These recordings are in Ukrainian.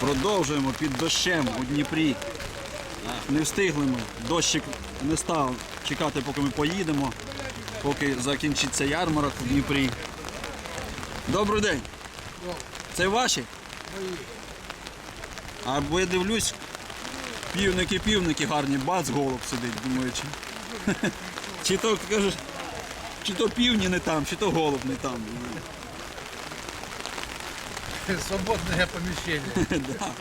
Продовжуємо під дощем у Дніпрі. Не встигли ми. Дощик не став чекати, поки ми поїдемо, поки закінчиться ярмарок у Дніпрі. Добрий день. Це ваші? А бо я дивлюсь, півники, півники гарні, бац, голуб сидить, думаю, чи, чи то кажеш, чи то півні не там, чи то голуб не там. Свободное помещение. Да.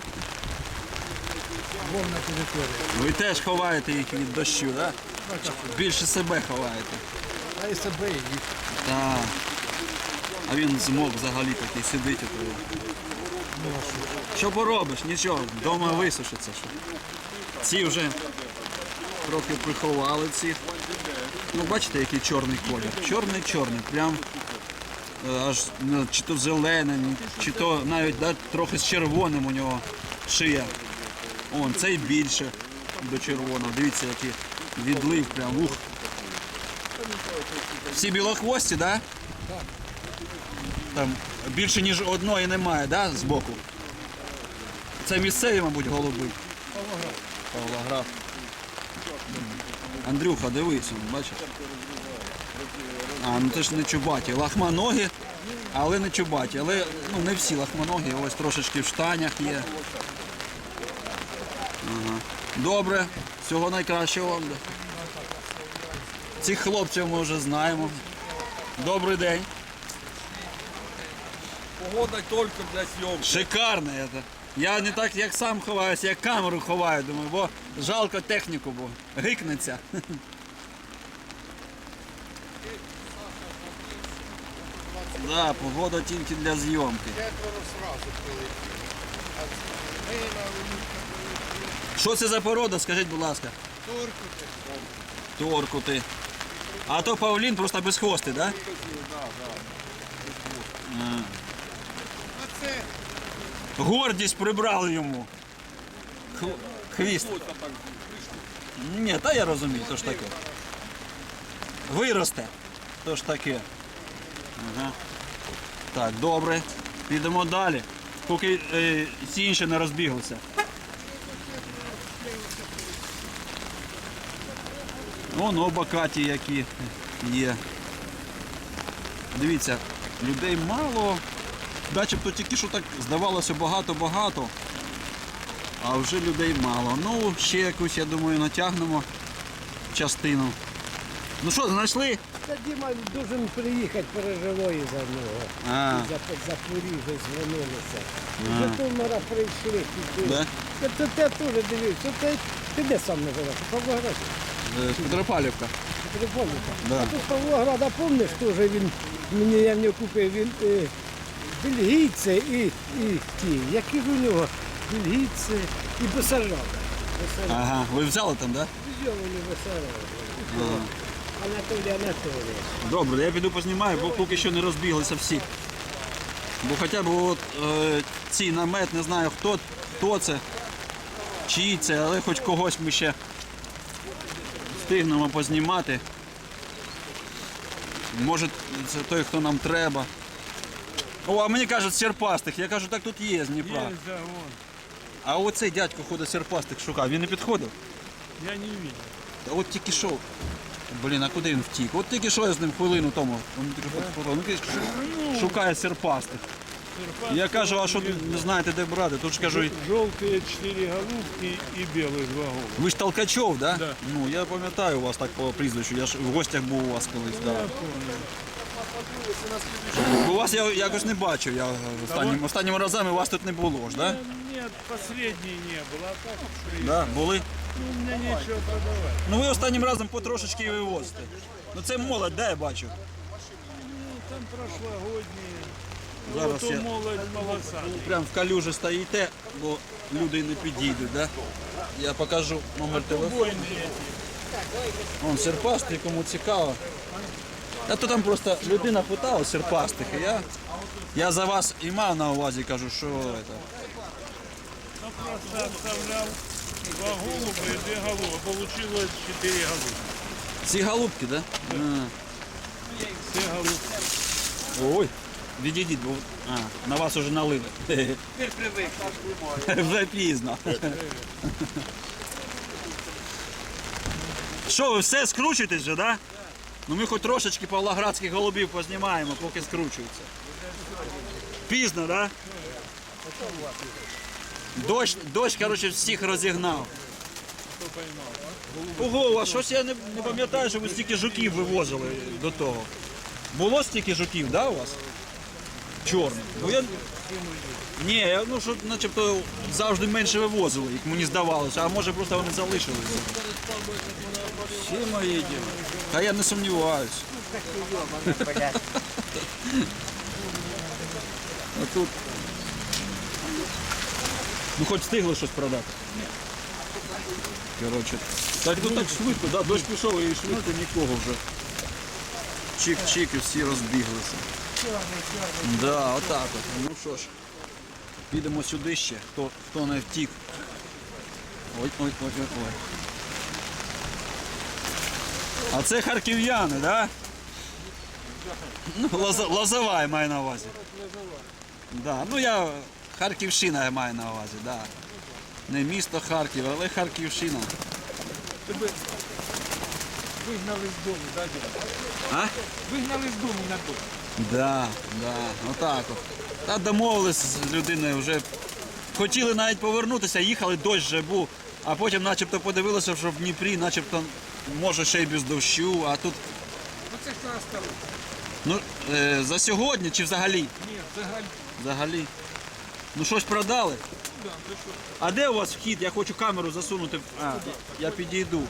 Вольная территория. Ви теж ховаєте їх від дощу, так? Да? Більше себе ховаєте. А СБ и Так. А він змок взагалі такий сидить. ото. ну, а что? Що поробиш? Нічого, вдома висушиться. Що. Ці вже трохи приховали ці. Ну, бачите, який чорний колір. Чорний-чорний, прям аж ну, чи то зелений, чи то навіть да, трохи з червоним у нього шия. Он, цей більше до червоного. Дивіться, який відлив прям. Ух. Всі білохвості, так? Да? Там більше ніж одної немає, да, збоку? Це місцеві, мабуть, голуби. Павлограф. Павлограф. Андрюха, дивись, бачиш? А, ну це ж не чубаті. Лахманогі, але не чубаті. Але ну, не всі лахманогі, ось трошечки в штанях є. Ага. Добре, всього найкращого вам. Цих хлопців ми вже знаємо. Добрий день. Погода только для съемки. Шикарно это. Я не так як сам ховаюся, як камеру ховаю, думаю, бо жалко техніку, бо гикнеться. Да, погода тільки для зйомки. Четверо сразу коли. Що це за порода, скажіть, будь ласка. Туркути. Торкути. А то павлін просто без хвости, да? А це Гордість прибрали йому. Хв- Хвіст. Ні, та я розумію, то ж таке. Виросте. То ж таке. Ага. Так, добре. Підемо далі. Поки е, ці інші не розбіглися. Вон обакаті які є. Дивіться, людей мало. Начебто тільки що так здавалося багато-багато, а вже людей мало. Ну, ще якусь, я думаю, натягнемо частину. Ну що, знайшли? Та Діма должен приїхати переживої за нього. А, За, за Поріжжя звернулися. З Житомира прийшли. Да? Та Це те теж дивився. Ти, ти де сам не живеш? У Павлограді. е, Петропавлівка. Телефонника. Да. А тут Павлограда, помниш, теж він мені я в нього купив, він е, бельгійці і, і ті. Які ж у нього? Бельгійці і Бесаржани. Ага, ви взяли там, так? Да? Вони Бесаржани. Анатолій Анатолійович. Добре, я піду познімаю, бо поки що не розбіглися всі. Бо хоча б от, е, ці намет, не знаю хто, хто це, чиї це, але хоч когось ми ще встигнемо познімати. Може це той, хто нам треба. О, а мені кажуть серпастих. Я кажу, так тут є з Дніпра. Есть, да, вон. А оцей дядько ходить серпастих шукав. Він не підходив. Я не видел. Та от тільки що. Блін, а куди він втік? От тільки що я з ним хвилину тому. Він тільки фото- Він тільки що шукає серпастих. Я кажу, а що тут не знаєте, де брати? Тут ж кажу, Желтые четыре голубки и белых два голубя. ви ж Толкачов, да? Да. Ну, я пам'ятаю вас так по прізвищу. Я ж в гостях був у вас колись. Да. У вас я якось не бачив. Я останнім, останніми разами вас тут не було ж, да? Нет, последней не было, а так что Да, були. Ну, у меня нечего продавать. Ну ви останнім разом потрошечки і вивозите. Ну це молодь, да, я бачу. Ну, там прошлогодние. Зараз вот я- молодь полосатый. Прям в калюжі стоїте, бо люди не підійдуть, да? Я покажу номер телефону. Вон серпастий, кому цікаво. А то там просто людина питала серпастих, і я, я за вас і мав на увазі, кажу, що це. Ну, просто оставлял два голуба и две голубы. Получилось четыре голуба. Ці голубки, да? Все голубки. Ой, Відійдіть, бо а, на вас уже налили. Тепер привик, так немає. Вже пізно. Що, ви все скручуєтесь вже, да? Ну ми хоч трошечки павлоградських голубів познімаємо, поки скручуються. Пізно, да? Дощ, дощ, коротше, всіх розігнав. Ого, а щось я не, не пам'ятаю, що ви стільки жуків вивозили до того. Було стільки жуків, да, у вас? Чорних. Бо я... Ні, я, ну що начебто завжди менше вивозили, як мені здавалося, а може просто вони залишилися. Всі мої діли. Та я не сумніваюсь. А тут. Ну хоч встигли щось продати. Ні. Коротше. Так ну так швидко, да, дощ пішов і швидко нікого вже. Чик-чик і всі розбіглися. Да, отак от. Ну що ж. Підемо сюди ще, хто, хто не втік. Ой, ой, ой, ой. А це харків'яни, так? Да? Ну, Лоза, Лозова я маю на увазі. Да. Ну я Харківщина я маю на увазі, да. Не місто Харків, але Харківщина. Тебе вигнали з дому, да? А? Вигнали з дому на дом. Да, да, отак от. Та домовились з людиною вже. Хотіли навіть повернутися, їхали, дощ вже був, а потім начебто подивилися, що в Дніпрі, начебто, може ще й без дощу, а тут. Ну це ж стало. Ну, е, за сьогодні чи взагалі? Ні, взагалі. Взагалі. Ну щось продали. А де у вас вхід? Я хочу камеру засунути. А, я підійду.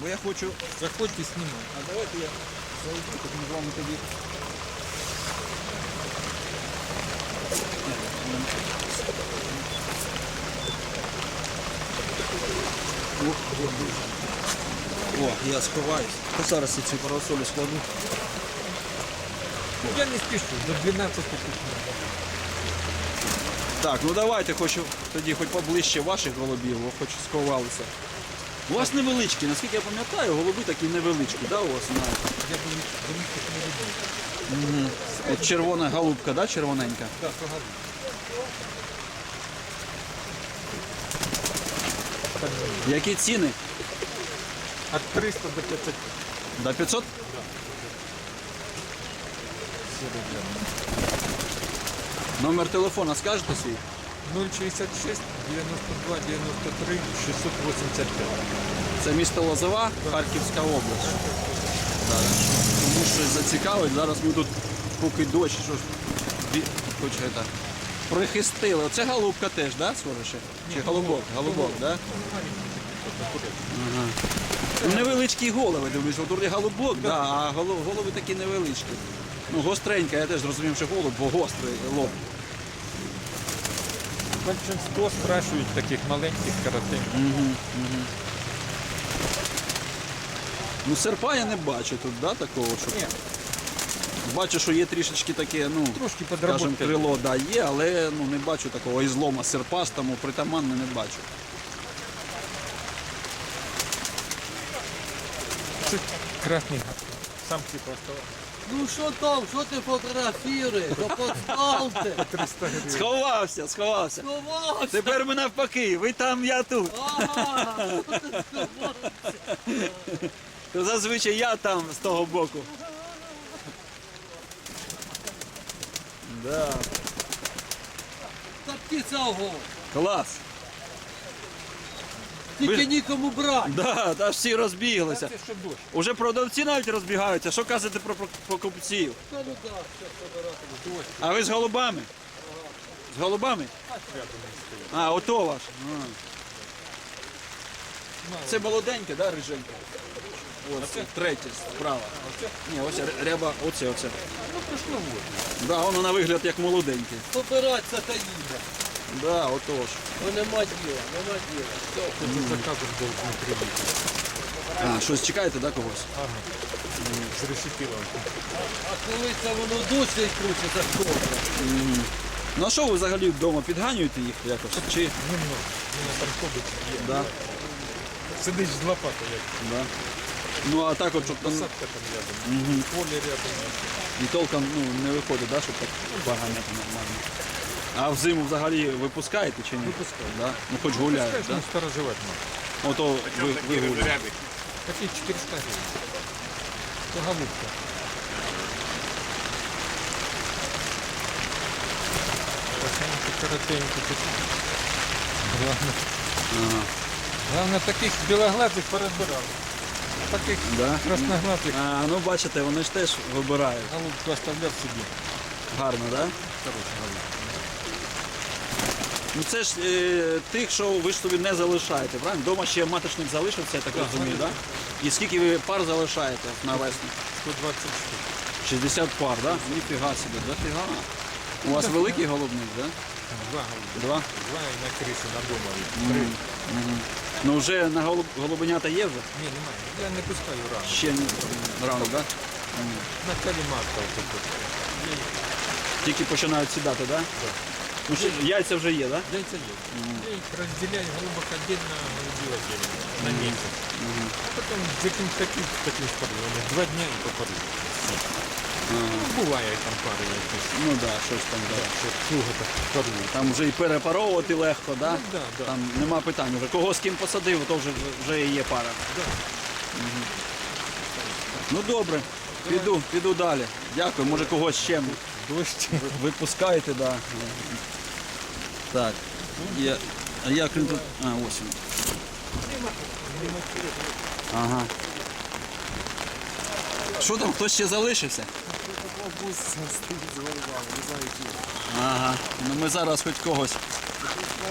Бо я хочу. Заходьте, знімай. А давайте я зайду, так ми з вами тоді. О, я сховаюсь. Зараз я ці парасолі складу. Я не спішу, до 12 пішу. Так, ну давайте хочу тоді хоч поближче ваших голубів, бо хоч сховалися. У вас невеличкі, наскільки я пам'ятаю, голуби такі невеличкі, да, у вас знаєте? Я був великих не люблю. От червона голубка, да, червоненька? Так, погано. Які ціни? От 300 до 500 До 500? Номер телефона скажете свій? 066 92 93 685. Це місто Лозова, Харківська область. Да. Тому що зацікавить, зараз ми тут поки дощ, що ж, бі- хоч это, прихистили. Оце голубка теж, да, схоже? Чи голубок? Голубок, да? Ага. Невеличкі голови, дивлюсь, от тут голубок, да, а голо- голови такі невеличкі. Ну, гостренька, я теж зрозумів, що голуб, бо гострий лоб. Большинство спрашивают таких маленьких коротеньких. Ну, серпа я не бачу тут, да, такого, що. Ні. Бачу, що є трішечки таке, ну, Трошки скажімо, крило, да, є, але ну, не бачу такого ізлома серпастому, притаманне не бачу. Це красний. Самці просто Ну що там, що ти фотографіруєш? То поставте. Сховався, сховався. Сховався. Тепер ми навпаки, ви там, я тут. Ага, що ти сховався? То зазвичай я там з того боку. Да. Та птиця ого. Клас. Тільки Ви- нікому брати. Да, та ж всі розбіглися. Це що дощ. Уже продавці навіть розбігаються. Що казати про про- покупців? Та ну. А ви з голубами? З голубами? А, ото ваш. А. Це молоденьке, да, риженьке? Ось, третє, справа. Ні, ось ря- ряба, оце, оце. Ну, прийшло вот. Да, воно на вигляд як молоденьке. Побиратися та їде. Да, отож. Ну нема діла, нема діла. Все. Тут за заказом должен прийти. А, щось чекаєте, да, когось? Ага. З решетилом. А коли це воно досі крутиться добре. Ну а що ви взагалі вдома підганюєте їх якось? Чи? Немного. Ну, там ходить. Да, Сидиш з лопатою. як. да. Ну а так от, щоб там Посадка там рядом. Поле рядом. і толком ну, не виходить, да, щоб так поганяти нормально. А взиму взагалі випускаєте чи ні? Випускаю. Да? Ну хоч гуляють, Скажем, да? ну, сторожевать надо. Ото ви, ви гуляєте. Такие 400 гривен. Это голубка. Посмотрите, коротенько тут. Главное, главное таких белоглазых поразбирали. Таких Да? красноглазых А, ну бачите, вони ж теж вибирають. голубку оставлял себе. Гарно, так? Да? Хорошая голубка. Ну це ж е, тих, що ви ж собі не залишаєте, правильно? Дома ще маточник залишився, я так розумію, так? І скільки ви пар залишаєте на весну? 120 штук. 60 пар, так? Да? Ніфіга собі, дофіга. У вас великий голубник, так? Два голубка. Два? Два и на крыше, на дома. Три. Ну вже на голуб... голубенята є вже? Не, немає. Я не пускаю рано. Ще не рано, так? В начале марта. Тільки починають сідати, так? Да? Ну, ще яйця вже є, так? Да? Яйца нет. Я их разделяю голубок отдельно, а голубей отдельно. На месяц. А потом за таким таким таким спором. Два дня и попаду. Ну, буває там пари якісь. Ну так, да, щось там, да. Що туго так парують. Там вже і перепаровувати легко? Да? Ну, да, да. Там нема питань. Вже кого з ким посадив, то вже, вже і є пара. Да. Ну добре, піду, піду далі. Дякую, може когось ще Дощ. випускаєте, да. Так. Я, а як він тут. А, ось. Ага. Що там, хтось ще залишився? Ага. Ну ми зараз хоч когось.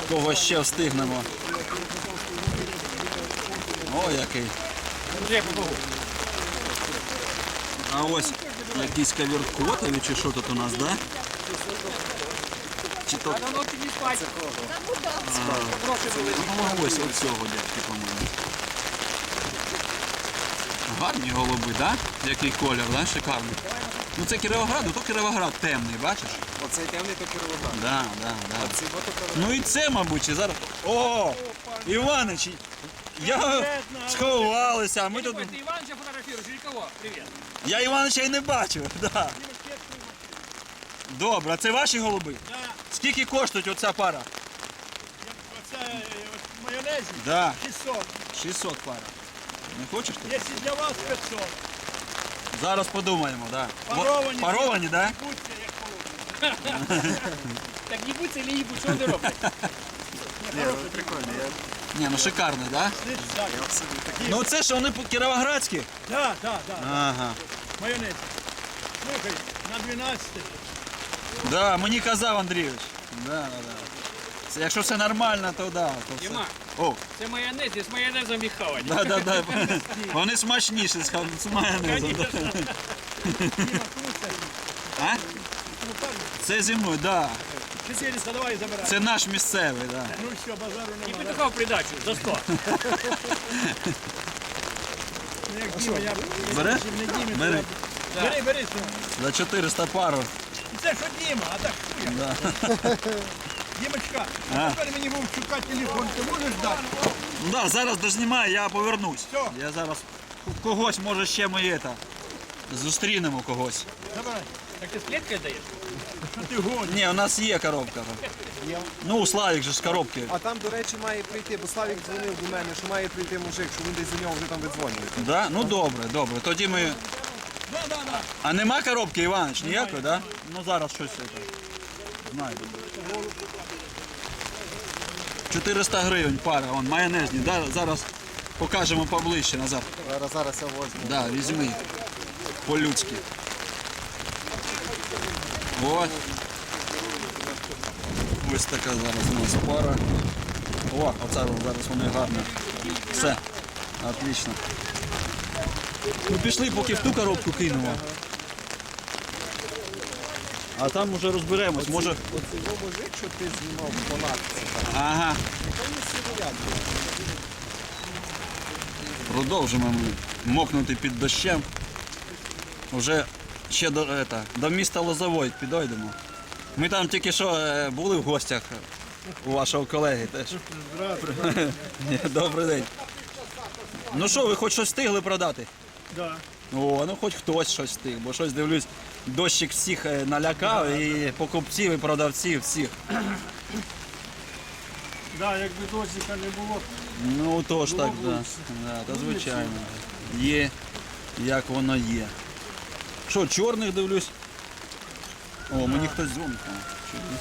Когось ще встигнемо. О, який. А ось якісь кавіркотові чи що тут у нас, да? Чи то... А, ось от цього дядьки, по-моєму. Гарні голуби, да? Який колір, да? Шикарний. Ну це Кіровоград, то Кіровоград темний, бачиш? Оцей темний то Кіровоград. Да, да, да. Бото Ну і це, мабуть, і зараз. О! Іванич! Я сховалися, а ми тут. Ты Ивановича фотографируешь или кого? Привет. Я Іванича і не бачив. Да. Добре, а це ваші голуби? Скільки коштують оця пара? Оце е, майонезі Да. 600. 600 пара. Не хочеш ти? Якщо для вас 500. Зараз подумаємо, да. Паровані. Паровані, да? Будьте як положено. Так не будь или не будь, что ты робишь? Ні, ну шикарний, да? Ну це ж вони кіровоградські. Так, так, так. Ага. Майонез. Слухай, на 12. Да, мені казав Андрійович. Да, да, да. Якщо все нормально, то да. То все. Діма. О, Це майонез, і з майонезом і хавать. да, да, да. Вони смачніші з ха- з майонезом. да. А? Це зимою, да. 400 давай забирай. Це наш місцевий, да. Ну все, базару І немає. придачу за 100. Ну, Як Діма, я Береш? не Дімі. Бери. Бери, бери. За 400 пару. Це що Діма, а так що я? Дімочка, А. тепер мені Вовчука телефон, ти можеш дати? Ну да, зараз дознімаю, я повернусь. Всьо. Я зараз когось, може, ще ми это, зустрінемо когось. Забирай. Так ти з клеткою даєш? Що ти гониш? Ні, у нас є коробка. Ну, Славік же з коробки. А там, до речі, має прийти, бо Славік дзвонив до мене, що має прийти мужик, що він десь до нього вже там видзвонює. Да? Ну добре, добре. Тоді ми. А нема коробки, Іванович, ніякої, да? Ну зараз щось це. Знайдемо. 400 гривень пара, вон, майонезні. Да? Зараз покажемо поближче назад. Зараз, зараз я возьму. Да, візьми. По-людськи. От. Ось така зараз у нас пара. О, оце зараз вони гарно. Все. Отлично. Ну пішли, поки в ту коробку кинемо. А там вже розберемось. Може. Оцей мужик, що ти знімав в палатці. Ага. Продовжимо ми мокнути під дощем. Уже ще до, это, до міста Лозовой підійдемо. Ми там тільки що е, були в гостях у вашого колеги теж. Ні, Добрий день. Ну що, ви хоч щось встигли продати? Да. О, ну хоч хтось щось встиг, бо щось дивлюсь, дощик всіх е, налякав, і покупців, і продавців, всіх. Да, якби дощика не було, Ну то ж Було так, б да. лучше. да. Та звичайно. Є, як воно є. Що, чорних дивлюсь? О, мені хтось дзвонить. чи ні?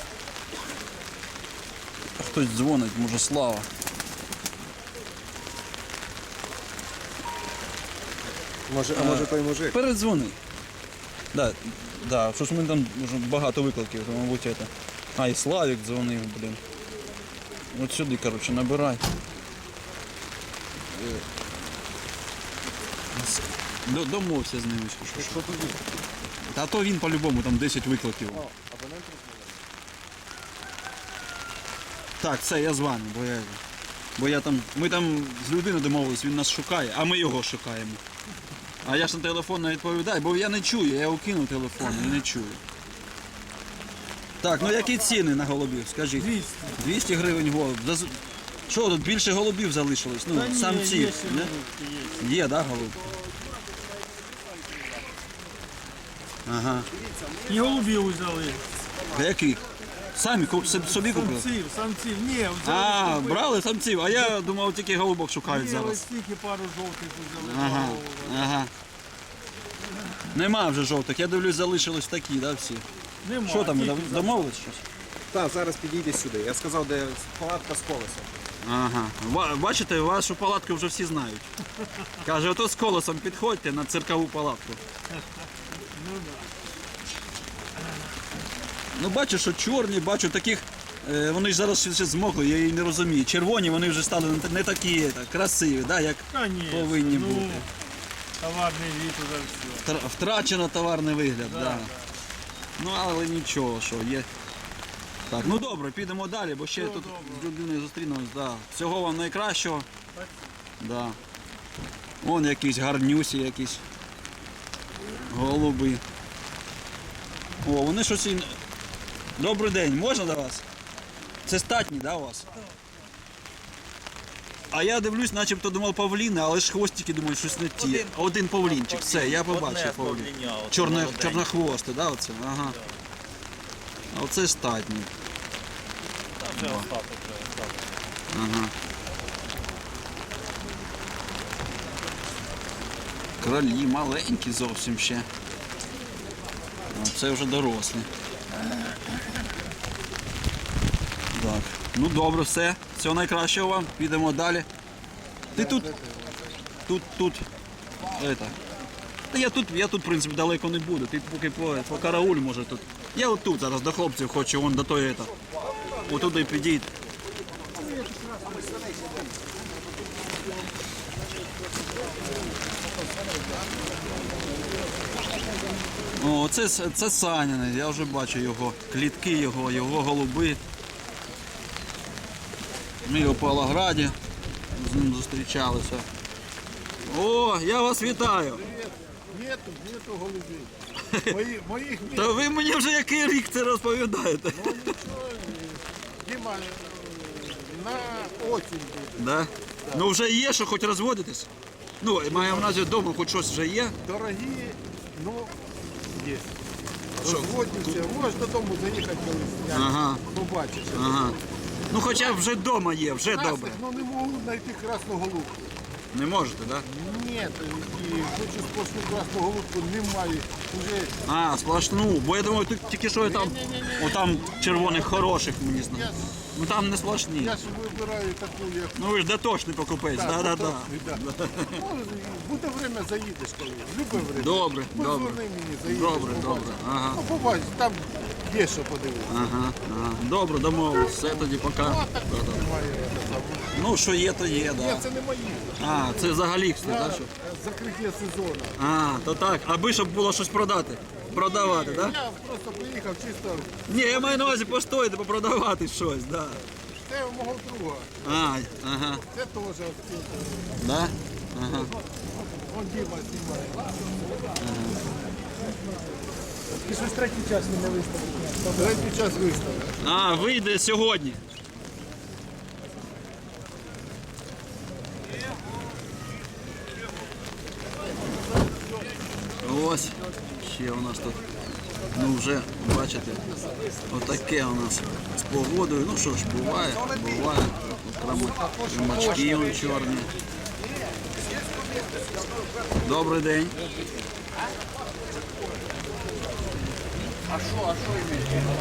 Хтось дзвонить, може слава. Може, а може той мужик? Передзвони. Да, да, що ж ми там вже багато викликів, то, мабуть, це. А, і Славік дзвонив, блін. От сюди, коротше, набирай. Е, до- Домовся з ним, що, що. Та то він по-любому там 10 викликів. Так, все, я з вами, бо я. Бо я там. Ми там з людиною домовились, він нас шукає, а ми його шукаємо. А я ж на телефон не відповідаю, бо я не чую, я його кинув телефон і не чую. Так, ну які ціни на голубів, скажіть? 200. 200 гривень голуб. Що тут більше голубів залишилось? Ну, самців. не? Є, да, голуб? Ага. І голубів взяли. Яких? Самі куп- собі- собі купили? Самців, самців. Ні, взяли. А, купили. брали самців, а я думав, тільки голубок шукають Ні, ось зараз. тільки пару жовтих взяли. Ага, пару. ага. Нема вже жовтих, я дивлюсь, залишились такі, да, всі. Нема. Що там, тільки дом- домовились щось? Так, зараз підійде сюди. Я сказав, де палатка з колесом. Ага. Ва- Бачите, вашу палатку вже всі знають. Каже, ото з колесом підходьте на циркову палатку. Ну бачу, що чорні, бачу таких. е, Вони ж зараз ще, змокли, я її не розумію. Червоні вони вже стали не такі так, красиві, да, як Конечно, повинні ну, бути. Товарний вид уже все. Втра- Втрачено товарний вигляд, да. Ну але нічого, що є. Так, ну добре, підемо далі, бо ще тут з людиною зустрінемось. Да. Всього вам найкращого. Да. Вон якісь гарнюсі якісь. Голуби. О, вони щось і. Добрий день, можна до вас? Це статні, да, у вас? А я дивлюсь, начебто думав павліни, але ж хвостики думаю, щось не ті. Один, павлінчик, все, я побачив павлін. Чорне, чорнохвосте, да, оце? Ага. А оце статні. Ага. Кролі маленькі зовсім ще. А це вже дорослі. Так. Ну добре, все. Всього найкращого вам. Підемо далі. Ти тут. Тут, тут. Это. Та я тут, я тут, в принципі, далеко не буду. Ти поки по, по карауль може тут. Я от тут зараз до хлопців хочу, вон до тої это. Отуди підійти. О, це, це Саняни, я вже бачу його. Клітки його, його голуби. Ми його в Павлограді з ним зустрічалися. О, я вас вітаю! Нету, нету голубей. Мої, моїх ні. Та ви мені вже який рік це розповідаєте. Діма, на осінь буде. Да? Ну вже є, що хоч розводитесь. Ну, маємо на увазі вдома, хоч щось вже є. Дорогі, ну, є. Розводимося, можеш додому заїхати колись, я побачиш. Ага. Ну хоча б вже вдома є, вже добре. Красних, ну не можу знайти красну голубку. Не можете, так? Ні, і хочу сплошну красну голубку немає. Уже А, сплошну. Бо я думаю, тут тільки що я там. Отам червоних хороших мені знає. Ну там не сплошні. я ж вибираю таку, як Ну ви ж дотошний покупець, Так, да, да, да. потім, да. Може, буде время, заїдеш коли. Любе время. Добре, добре. Позвони мені, заїдеш. Добре, побачиш. добре. Ага. Ну, побачиш, там є що подивитися. Ага, ага. Добре, домовились. Все тоді пока. Ну, що є, то є, Ні, да. це не мої. А, це взагалі все, так? Що? Закриття сезону. А, то так. Аби щоб було щось продати. Продавати, так? Да? Я просто приїхав чисто. Ні, я маю на увазі постояти, попродавати щось, да. Це у мого друга. А, ага. Це теж оцінка. Да? Ага. Он Діма знімає. І щось третій час не виставив. Третій час виставив. А, вийде сьогодні. ось ще у нас тут. Ну вже бачите, отаке у нас з погодою. Ну що ж, буває, буває. Крамачки он чорні. Добрий день. А що, а що імені?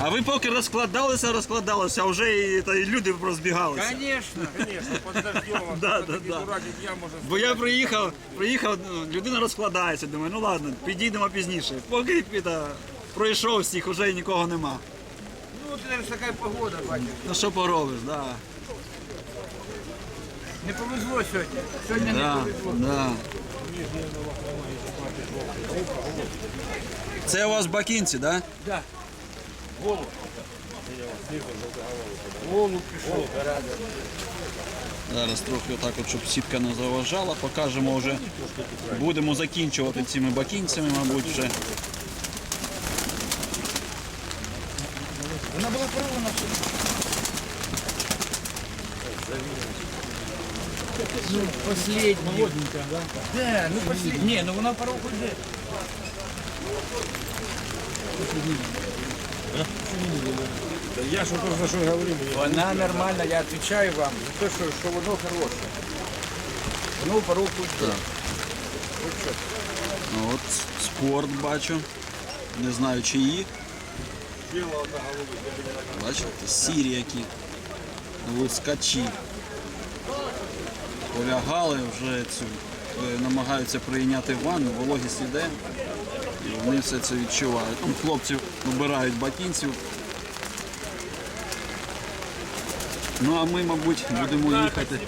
А ви поки розкладалися, розкладалися, а вже і, та, і люди розбігалися. Конечно, конечно, под дождем. Да, да, да. Я може Бо я приїхав, приїхав, ну, людина розкладається, думаю, ну ладно, підійдемо пізніше. Поки піда, пройшов всіх, уже нікого нема. Ну, це ж така погода, бачиш. Ну що поробиш, да. Не повезло сьогодні. Сьогодні Да, да. Це у вас бакінці, да? Да. Голуб пішов. Зараз трохи отак, от, щоб сітка не заважала, покажемо вже. Будемо закінчувати цими бакінцями, мабуть, вже. Вона була порвана. Ну, последний. Молоденькая, да? Да, ну последний. Не, ну вона порог уже. Я що то за що говорив? Вона нормальна, я відповідаю вам за те, що, що воно хороше. Воно порог уже. Ну, От спорт бачу. Не знаю чиї. Бачите, сірі які. Лускачі. Полягали вже цю. е, Намагаються прийняти ванну, вологість іде. І вони все це відчувають. Ну, хлопці обирають батінців. Ну а ми, мабуть, будемо їхати.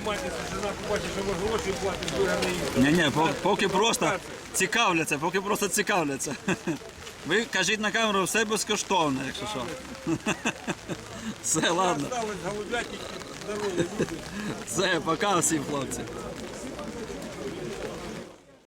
Ні, ні, поки просто цікавляться, поки просто цікавляться. Ви кажіть на камеру, все безкоштовно, якщо що. Все, ладно. Все, пока всім хлопці.